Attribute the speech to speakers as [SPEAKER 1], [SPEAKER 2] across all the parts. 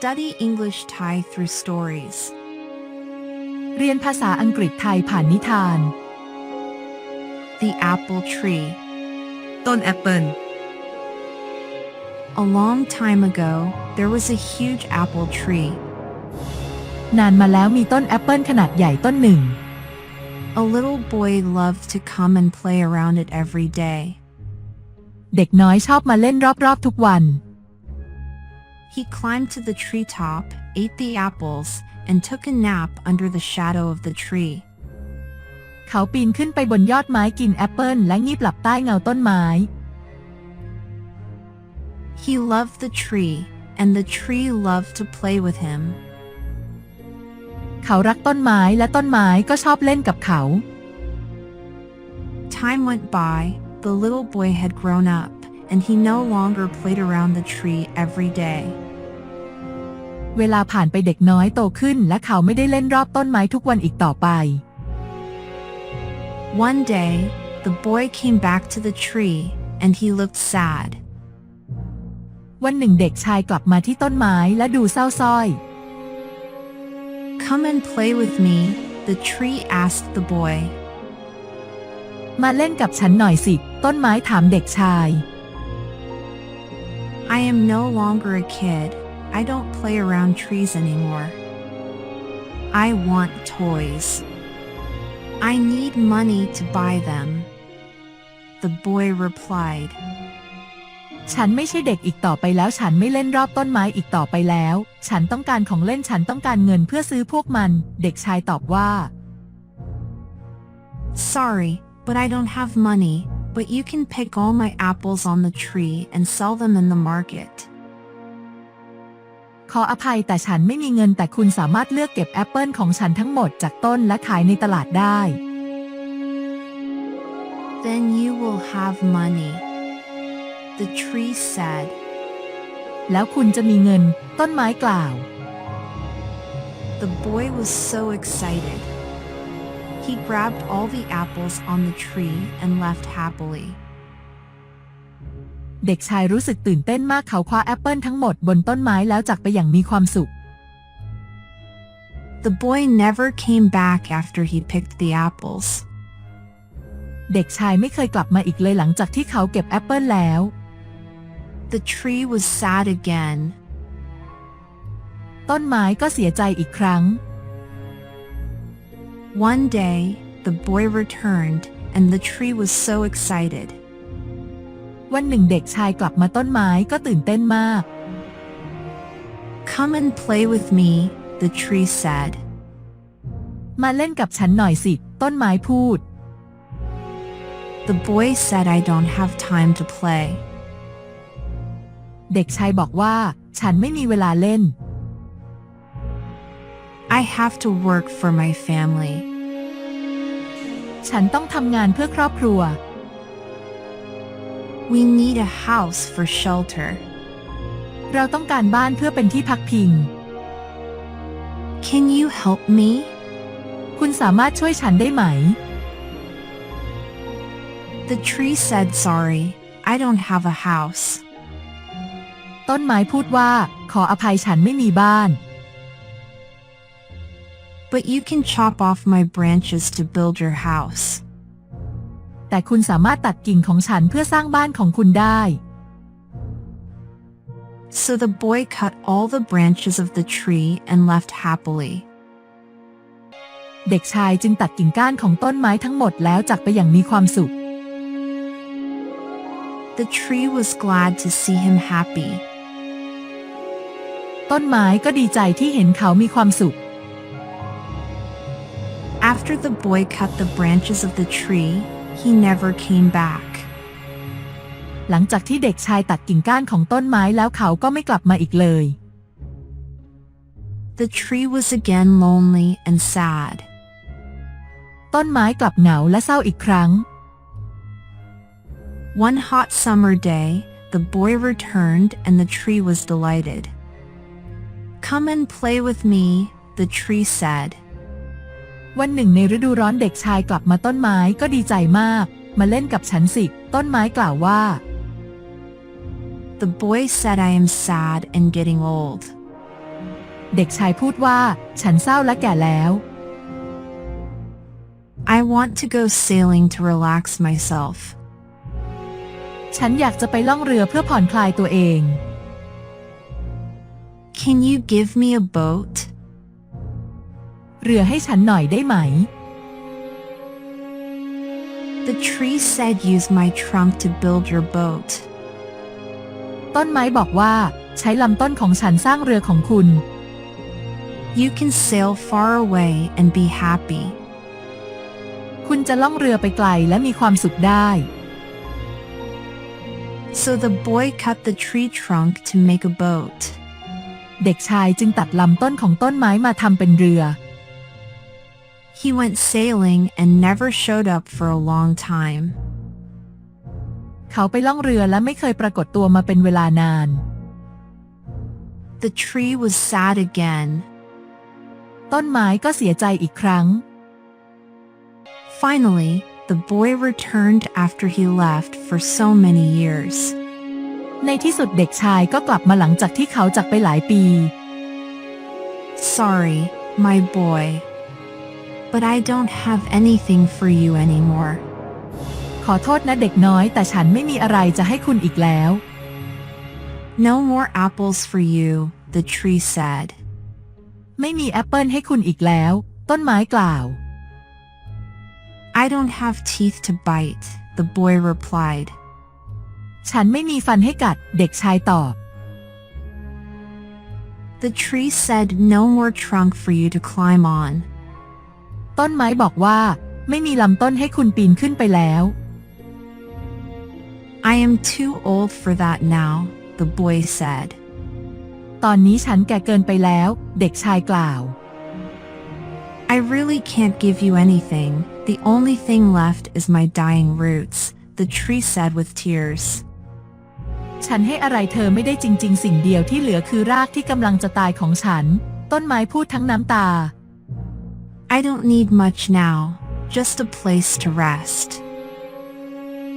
[SPEAKER 1] Study English Thai through stories.
[SPEAKER 2] เรียนภาษาอังกฤษไทยผ่านนิทาน
[SPEAKER 1] The Apple Tree.
[SPEAKER 3] ต้นแอปเปิล
[SPEAKER 1] A long time ago, there was a huge apple tree.
[SPEAKER 2] นานมาแล้วมีต้นแอปเปิลขนาดใหญ่ต้นหนึ่ง
[SPEAKER 1] A little boy loved to come and play around it every day.
[SPEAKER 2] เด็กน้อยชอบมาเล่นรอบๆทุกวัน
[SPEAKER 1] He climbed to the treetop, ate the apples, and took a nap under the shadow of the tree.
[SPEAKER 2] เขาปีนขึ้นไปบนยอดไม้กินแอปเปิลและงีบหลับใต้เงาต้นไม้
[SPEAKER 1] He loved the tree, and the tree loved to play with him.
[SPEAKER 2] เขารักต้นไม้และต้นไม้ก็ชอบเล่นกับเขา
[SPEAKER 1] Time went by, the little boy had grown up, and he no longer played around the tree every day.
[SPEAKER 2] เวลาผ่านไปเด็กน้อยโตขึ้น และเขาไม่ได้เล่นรอบต้นไม้ทุกวันอีกต่อไป
[SPEAKER 1] One day, the boy came back to the tree, and he looked sad.
[SPEAKER 2] วันหนึ่งเด็กชายกลับมาที่ต้นไม้และดูเศร้าส้อย
[SPEAKER 1] Come and play with me, the tree asked the boy.
[SPEAKER 2] มาเล่นกับฉันหน่อยสิ ต้นไม้ถามเด็กชาย
[SPEAKER 1] I am no longer a kid. I don't play around trees anymore. I want toys. I need money to buy them. The boy replied.
[SPEAKER 2] ฉันไม่ใช่เด็กอีกต่อไปแล้ว ฉันไม่เล่นรอบต้นไม้อีกต่อไปแล้ว ฉันต้องการของเล่นฉันต้องการเงินเพื่อซื้อพวกมัน เด็กชายตอบว่า
[SPEAKER 1] Sorry, but I don't have money, but you can pick all my apples on the tree and sell them in the market.
[SPEAKER 2] ขออภัยแต่ฉันไม่มีเงินแต่คุณสามารถเลือกเก็บแอปเปิลของฉันทั้งหมดจากต้นและขายในตลาดได้
[SPEAKER 1] Then you will have money. The tree said.
[SPEAKER 2] แล้วคุณจะมีเงิน ต้นไม้กล่าว
[SPEAKER 1] The boy was so excited. He grabbed all the apples on the tree and left happily.
[SPEAKER 2] เด็กชายรู้สึกตื่นเต้นมากเขาคว้าแอปเปิลทั้งหมดบนต้นไม้แล้วจากไปอย่างมีความสุข
[SPEAKER 1] The boy never came back after he picked the apples.
[SPEAKER 2] เด็กชายไม่เคยกลับมาอีกเลยหลังจากที่เขาเก็บแอปเปิลแล้ว
[SPEAKER 1] The tree was sad again.
[SPEAKER 2] ต้นไม้ก็เสียใจอีกครั้ง
[SPEAKER 1] One day, the boy returned, and the tree was so excited.
[SPEAKER 2] วันหนึ่งเด็กชายกลับมาต้นไม้ก็ตื่นเต้นมาก
[SPEAKER 1] Come and play with me, the tree said.
[SPEAKER 2] มาเล่นกับฉันหน่อยสิ ต้นไม้พูด
[SPEAKER 1] The boy said I don't have time to play.
[SPEAKER 2] เด็กชายบอกว่า ฉันไม่มีเวลาเล่น
[SPEAKER 1] I have to work for my family.
[SPEAKER 2] ฉันต้องทำงานเพื่อครอบครัว
[SPEAKER 1] We need a house for shelter.
[SPEAKER 2] เราต้องการบ้านเพื่อเป็นที่พักพิง
[SPEAKER 1] Can you help me?
[SPEAKER 2] คุณสามารถช่วยฉันได้ไหม
[SPEAKER 1] The tree said sorry. I don't have a house.
[SPEAKER 2] ต้นไม้พูดว่า ขออภัยฉันไม่มีบ้าน
[SPEAKER 1] But you can chop off my branches to build your house.
[SPEAKER 2] แต่คุณสามารถตัดกิ่งของฉันเพื่อสร้างบ้านของคุณได้
[SPEAKER 1] So the boy cut all the branches of the tree and left happily.
[SPEAKER 2] เด็กชายจึงตัดกิ่งก้านของต้นไม้ทั้งหมดแล้วจากไปอย่างมีความสุข
[SPEAKER 1] The tree was glad to see him happy.
[SPEAKER 2] ต้นไม้ก็ดีใจที่เห็นเขามีความสุข
[SPEAKER 1] After the boy cut the branches of the tree, he never came back.
[SPEAKER 2] หลังจากที่เด็กชายตัดกิ่งก้านของต้นไม้แล้วเขาก็ไม่กลับมาอีกเลย
[SPEAKER 1] The tree was again lonely and sad.
[SPEAKER 2] ต้นไม้กลับเหงาและเศร้าอีกครั้ง
[SPEAKER 1] One hot summer day, the boy returned and the tree was delighted. Come and play with me, the tree said.
[SPEAKER 2] วันหนึ่งในฤดูร้อนเด็กชายกลับมาต้นไม้ก็ดีใจมาก มาเล่นกับฉันสิ ต้นไม้กล่าวว่า
[SPEAKER 1] The boy said I am sad and getting old.
[SPEAKER 2] เด็กชายพูดว่า ฉันเศร้าและแก่แล้ว
[SPEAKER 1] I want to go sailing to relax myself.
[SPEAKER 2] ฉันอยากจะไปล่องเรือเพื่อผ่อนคลายตัวเอง
[SPEAKER 1] Can you give me a boat?
[SPEAKER 2] เรือให้ฉันหน่อยได้ไหม
[SPEAKER 1] The tree said use my trunk to build your boat.
[SPEAKER 2] ต้นไม้บอกว่าใช้ลำต้นของฉันสร้างเรือของคุณ
[SPEAKER 1] You can sail far away and be happy.
[SPEAKER 2] คุณจะล่องเรือไปไกลและมีความสุขได้
[SPEAKER 1] So the boy cut the tree trunk to make a boat.
[SPEAKER 2] เด็กชายจึงตัดลำต้นของต้นไม้มาทำเป็นเรือ
[SPEAKER 1] He went sailing and never showed up for a long time.
[SPEAKER 2] เขาไปล่องเรือและไม่เคยปรากฏตัวมาเป็นเวลานาน
[SPEAKER 1] The tree was sad again.
[SPEAKER 2] ต้นไม้ก็เสียใจอีกครั้ง
[SPEAKER 1] Finally, the boy returned after he left for so many years.
[SPEAKER 2] ในที่สุดเด็กชายก็กลับมาหลังจากที่เขาจากไปหลายปี
[SPEAKER 1] Sorry, my boy. But I don't have anything for you anymore.
[SPEAKER 2] ขอโทษนะเด็กน้อย แต่ฉันไม่มีอะไรจะให้คุณอีกแล้ว
[SPEAKER 1] No more apples for you, the tree said.
[SPEAKER 2] ไม่มีแอปเปิลให้คุณอีกแล้ว ต้นไม้กล่าว
[SPEAKER 1] I don't have teeth to bite, the boy replied.
[SPEAKER 2] ฉันไม่มีฟันให้กัด เด็กชายตอบ
[SPEAKER 1] The tree said no more trunk for you to climb on.
[SPEAKER 2] ต้นไม้บอกว่า ไม่มีลำต้นให้คุณปีนขึ้นไปแล้ว
[SPEAKER 1] I am too old for that now, the boy said.
[SPEAKER 2] ตอนนี้ฉันแก่เกินไปแล้ว เด็กชายกล่าว
[SPEAKER 1] I really can't give you anything. The only thing left is my dying roots, the tree said with tears.
[SPEAKER 2] ฉันให้อะไรเธอไม่ได้จริง ๆ สิ่งเดียวที่เหลือคือรากที่กำลังจะตายของฉัน ต้นไม้พูดทั้งน้ำตา
[SPEAKER 1] I don't need much now, just a place to rest.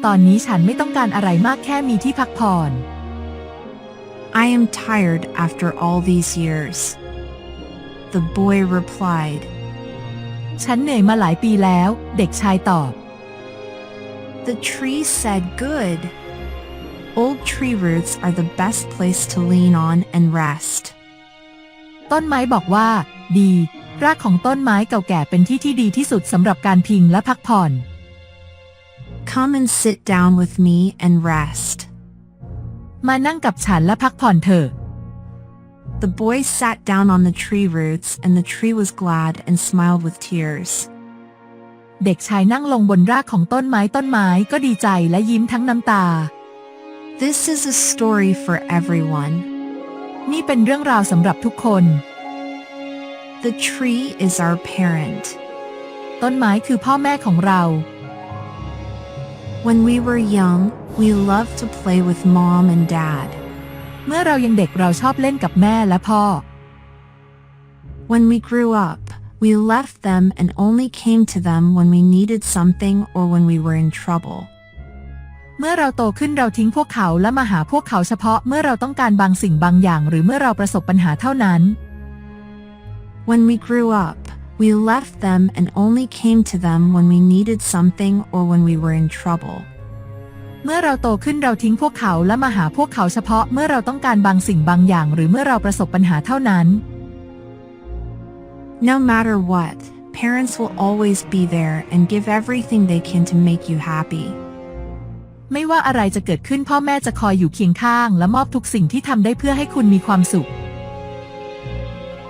[SPEAKER 2] ตอนนี้ฉันไม่ต้องการอะไรมากแค่มีที่พักผ่อน
[SPEAKER 1] I am tired after all these years. The boy replied.
[SPEAKER 2] ฉันเหนื่อยมาหลายปีแล้ว เด็กชายตอบ
[SPEAKER 1] The tree said good. Old tree roots are the best place to lean on and rest.
[SPEAKER 2] ต้นไม้บอกว่า ดี รากของต้นไม้เก่าแก่เป็นที่ที่ดีที่สุดสำหรับการพิงและพักผ่อน
[SPEAKER 1] Come and sit down with me and rest.
[SPEAKER 2] มานั่งกับฉันและพักผ่อนเถอะ
[SPEAKER 1] The boy sat down on the tree roots, and the tree was glad and smiled with tears.
[SPEAKER 2] เด็กชายนั่งลงบนรากของต้นไม้ต้นไม้ก็ดีใจและยิ้มทั้งน้ำตา
[SPEAKER 1] This is a story for everyone.
[SPEAKER 2] นี่เป็นเรื่องราวสำหรับทุกคน
[SPEAKER 1] The tree is our parent.
[SPEAKER 2] ต้นไม้คือพ่อแม่ของเรา
[SPEAKER 1] When we were young, we loved to play with mom and dad.
[SPEAKER 2] เมื่อเรายังเด็กเราชอบเล่นกับแม่และพ่อ
[SPEAKER 1] When we grew up, we left them and only came to them when we needed something or when we were in trouble.
[SPEAKER 2] เมื่อเราโตขึ้นเราทิ้งพวกเขาและมาหาพวกเขาเฉพาะเมื่อเราต้องการบางสิ่งบางอย่าง หรือเมื่อเราประสบปัญหาเท่านั้น
[SPEAKER 1] When we grew up, we left them and only came to them when we needed something or when we were in trouble.
[SPEAKER 2] เมื่อเราโตขึ้นเราทิ้งพวกเขาและมาหาพวกเขาเฉพาะเมื่อเราต้องการบางสิ่งบางอย่าง หรือเมื่อเราประสบปัญหาเท่านั้น
[SPEAKER 1] No matter what, parents will always be there and give everything they can to make you happy.
[SPEAKER 2] ไม่ว่าอะไรจะเกิดขึ้นพ่อแม่จะคอยอยู่เคียงข้าง และมอบทุกสิ่งที่ทำได้เพื่อให้คุณมีความสุข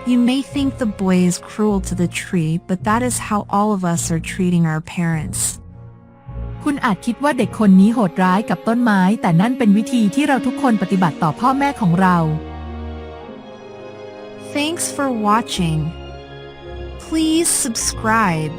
[SPEAKER 1] You may think the boy is cruel to the tree, but that is how all of us are treating our parents.
[SPEAKER 2] คุณอาจคิดว่าเด็กคนนี้โหดร้ายกับต้นไม้ แต่นั่นเป็นวิธีที่เราทุกคนปฏิบัติต่อพ่อแม่ของเรา
[SPEAKER 1] Thanks for watching. Please subscribe.